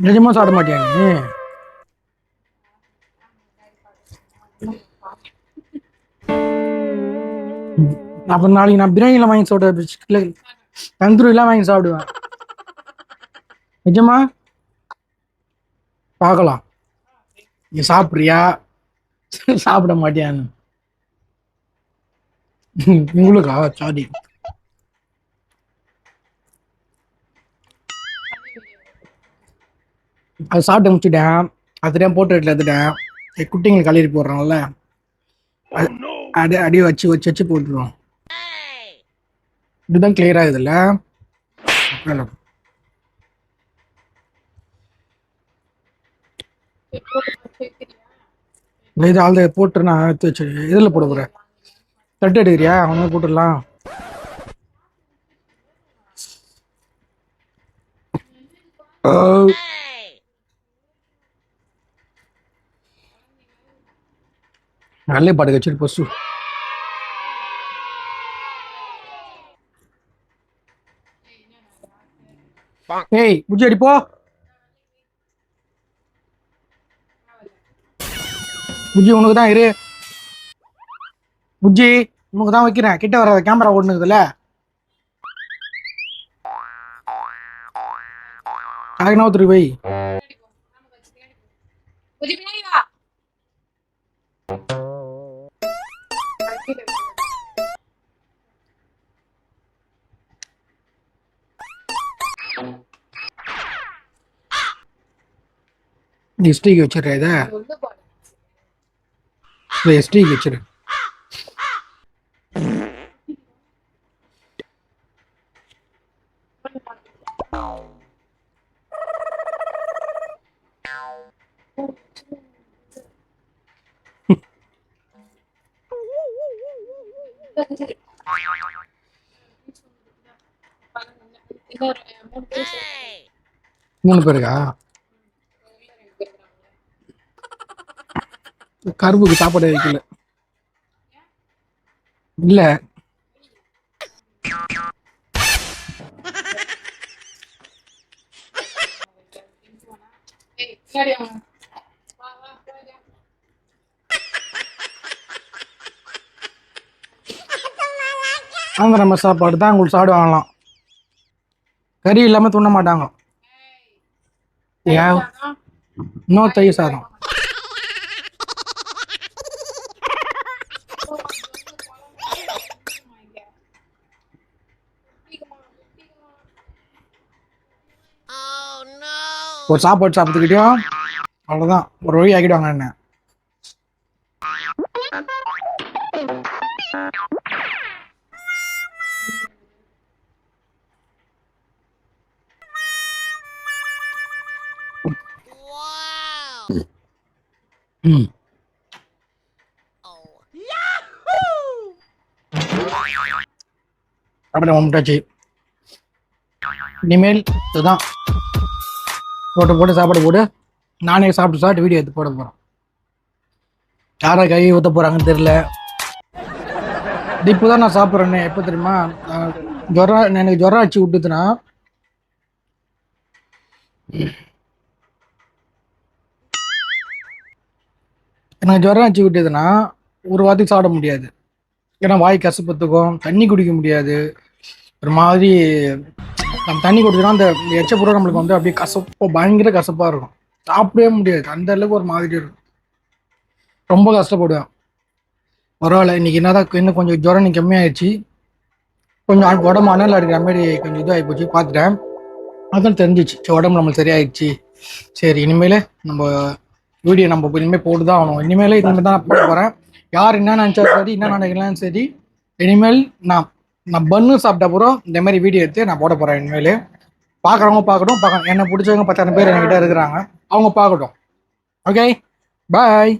நிஜமா சாப்பிட மாட்டியா நீ. அப்புறம் நாளைக்கு நான் பிரியாணியில் வாங்கி சாப்பிட தந்தூரிலாம் வாங்கி சாப்பிடுவேன். நிஜமா? பார்க்கலாம். நீ சாப்பிட்றியா? சாப்பிட மாட்டியான்னு. உங்களுக்கா? சாரி. அது சாப்பிட்டு முடிச்சுட்டேன். அதுதான் போட்டு வீட்டில் எடுத்துட்டேன். சரி, குட்டிங்களுக்கு கழுவி போடுறாங்கல்ல. அது- அடி அடி வச்சு வச்சு வச்சு போட்டுருவோம். இதுதான் கிளியர் ஆகுதுல்ல? இல்லை, இது ஆள் போட்டு நான் எடுத்து வச்சு இதில் போட போகிறேன் தட்டு எடுக்கிறியா? அவனே போட்டுடலாம். நல்ல பாட்டுக்கு வச்சுட்டு பசு ஏய் புஜ்ஜி அடி புஜ்ஜி உனக்கு தான் இரு. புஜ்ஜி உனக்கு தான் வைக்கிறேன். கிட்ட வர கேமரா ஓடுனுக்குதுல அதுக்கு ஒருத்தர் வை. கொஞ்சம் பின்னாடி வா. நீ எஸ்டிக்கு வச்சிடுற இதை. உள்ள போடு இதை எஸ்டிக்கு வச்சிரு. இன்னொரு மூணு பேர் சேர்த்து மூணு பேருக்கா? கரும்புக்கு சாப்பாடு வைக்கல. இல்ல. அவங்க நம்ம சாப்பாடு தான் உங்களுக்கு சாப்பிடுவாங்களாம் கறி இல்லாம துண்ண மாட்டாங்க. ஏன்? இன்னும் தயிர் சாதம். ஒரு சாப்பாடு சாப்பிட்டுக்கிட்டோம். அவ்வளோதான் ஒரு வழி ஆக்கிடுவாங்க என்ன? ம் அப்படியே வந்துட்டாச்சு இனிமேல் இதுதான். போட்டு போட்டு சாப்பாடு போட்டு நானே சாப்பிட்டு சாப்பிட்டு வீடியோ எடுத்து போட போகிறோம் யாரை கை ஊற்ற போகிறாங்கன்னு தெரியல. இப்போ தான் நான் சாப்பிட்றேன்னே எப்போ தெரியுமா? ஜொரம் ஜுரம் எனக்கு ஜுரம் அடிச்சு விட்டுதுன்னா எனக்கு ஜுரம் அடிச்சு விட்டுதுன்னா ஒரு வாரத்துக்கு சாப்பிட முடியாது. ஏன்னா வாய் கசப்பத்துக்கும் தண்ணி குடிக்க முடியாது. ஒரு மாதிரி நம்ம தண்ணி குடிச்சோம்னா அந்த எச்ச பூரா நம்மளுக்கு வந்து அப்படியே கசப்போ பயங்கர கசப்பாக இருக்கும். சாப்பிடவே முடியாது. அந்த அளவுக்கு ஒரு மாதிரி இருக்கும். ரொம்ப கஷ்டப்படுவேன். பரவாயில்ல. இன்னைக்கு என்னதான் இன்னும் கொஞ்சம் ஜுரம் இன்னைக்கு கம்மியாயிடுச்சு. கொஞ்சம் உடம்பு அனல் அடிக்கிற மாதிரி கொஞ்சம் இதாகி போச்சு. பார்த்துட்டேன். அதான் தெரிஞ்சிச்சு. சரி உடம்பு நம்மளுக்கு சரியாயிடுச்சு. சரி இனிமேல் நம்ம வீடியோ நம்ம இனிமேல் போட்டு தான் ஆகணும். இனிமேல் இனிமேல் தான் போட போகிறேன் யார் என்ன நினச்சா சரி என்ன நினைக்கலாம் சரி இனிமேல் நான் நான் பன்னு சாப்பிட்ட அப்புறம் இந்த மாதிரி வீடியோ எடுத்து நான் போட போகிறேன் இனிமேல். பார்க்குறவங்க பார்க்கட்டும் பார்க்க என்னை பிடிச்சவங்க பத்தாயிரம் பேர் என்கிட்ட இருக்கிறாங்க. அவங்க பார்க்கட்டும் ஓகே பாய்